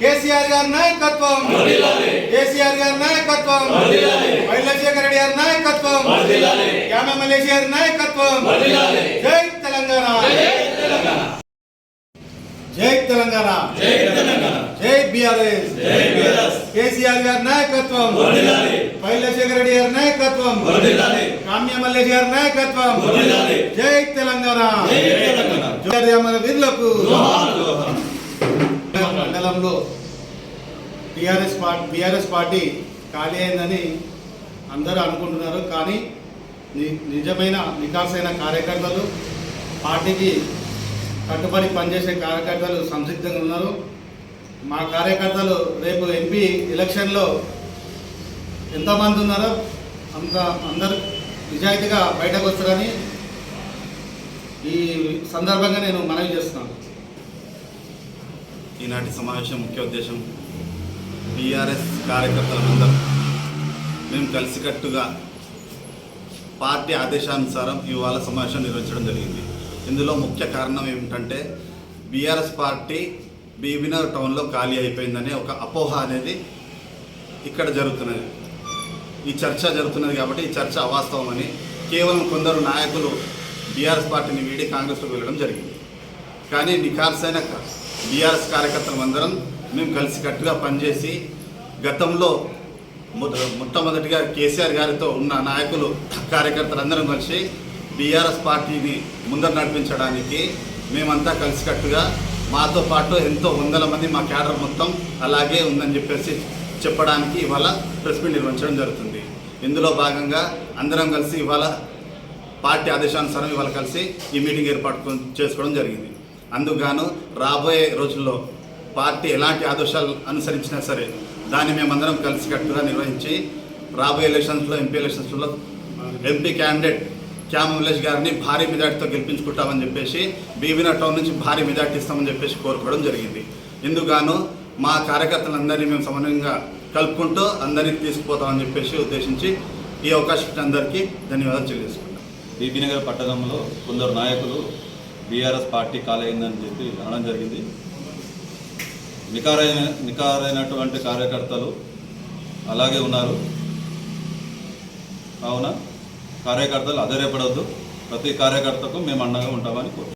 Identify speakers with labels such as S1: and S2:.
S1: కేసీఆర్ గారి నాయకత్వం కేసీఆర్ గారి నాయకత్వం వైలశేఖర రెడ్డి గారి నాయకత్వం యామ మలేషియా గారి నాయకత్వం జై తెలంగాణ జై తెలంగాణ జై బిఆర్ఎస్ కేసీఆర్ గారి నాయకత్వం వైలశేఖర రెడ్డి గారి నాయకత్వం కామ్య మల్లేష్ గారి నాయకత్వం జై తెలంగాణ జై మన వీరులకు గతంలో టీఆర్ఎస్ పార్టీ బీఆర్ఎస్ పార్టీ ఖాళీ అయిందని అందరూ అనుకుంటున్నారు. కానీ ని- నిజమైన నికాసైన కార్యకర్తలు పార్టీకి కట్టుబడి పనిచేసే కార్యకర్తలు సంసిద్ధంగా ఉన్నారు. మా కార్యకర్తలు రేపు ఎంపీ ఎలక్షన్లో ఎంతమంది ఉన్నారో అంత అందరు నిజాయితీగా బయటకు వస్తారని ఈ సందర్భంగా నేను మనవి చేస్తున్నాను.
S2: ఈనాటి సమావేశం ముఖ్య ఉద్దేశం బీఆర్ఎస్ కార్యకర్తలందరూ మేము కలిసికట్టుగా పార్టీ ఆదేశానుసారం ఇవాళ సమావేశం నిర్వహించడం జరిగింది. ఇందులో ముఖ్య కారణం ఏమిటంటే బీఆర్ఎస్ పార్టీ బీబీనగర్ టౌన్లో ఖాళీ అయిపోయిందనే ఒక అపోహ అనేది ఇక్కడ జరుగుతున్నది. ఈ చర్చ జరుగుతున్నది కాబట్టి ఈ చర్చ అవాస్తవమని కేవలం కొందరు నాయకులు బీఆర్ఎస్ పార్టీని వీడి కాంగ్రెస్లోకి వెళ్ళడం జరిగింది. కానీ నిఖార్సైన బీఆర్ఎస్ కార్యకర్తలం అందరం మేము కలిసికట్టుగా పనిచేసి గతంలో మొద- మొట్టమొదటిగా కేసీఆర్ గారితో ఉన్న నాయకులు కార్యకర్తలందరం కలిసి బీఆర్ఎస్ పార్టీని ముందర నడిపించడానికి మేమంతా కలిసికట్టుగా మాతో పాటు ఎంతో వందల మంది మా క్యాడర్ మొత్తం అలాగే ఉందని చెప్పేసి చెప్పడానికి ఇవాళ ప్రెస్ మీట్ నిర్వహించడం జరుగుతుంది. ఇందులో భాగంగా అందరం కలిసి ఇవాళ పార్టీ ఆదేశానుసారం ఇవాళ కలిసి ఈ మీటింగ్ ఏర్పాటు చేసుకోవడం జరిగింది. అందుకుగాను రాబోయే రోజుల్లో పార్టీ ఎలాంటి ఆదర్శాలు అనుసరించినా సరే దాన్ని మేమందరం కలిసికట్టుగా నిర్వహించి రాబోయే ఎలక్షన్స్లో ఎంపీ ఎలక్షన్స్లో ఎంపీ క్యాండిడేట్ క్యామ్ విలేజ్ గారిని భారీ మెజార్టీతో గెలిపించుకుంటామని చెప్పేసి బీబీనా టౌన్ నుంచి భారీ మెజార్టీ ఇస్తామని చెప్పేసి కోరుకోవడం జరిగింది. ఇందుకు మా కార్యకర్తలందరినీ మేము సమన్వయంగా కలుపుకుంటూ అందరినీ తీసుకుపోతామని చెప్పేసి ఉద్దేశించి ఈ అవకాశం అందరికీ ధన్యవాదాలు తెలియజేసుకుంటాం
S3: బీబీనగర్ పట్టణంలో కొందరు నాయకులు బీఆర్ఎస్ పార్టీ కాలైందని చెప్పి అనడం జరిగింది. నికారైన నికారైనటువంటి కార్యకర్తలు అలాగే ఉన్నారు. కావున కార్యకర్తలు అధైర్యపడవద్దు ప్రతి కార్యకర్తకు మేము అండగా ఉంటామని కోరు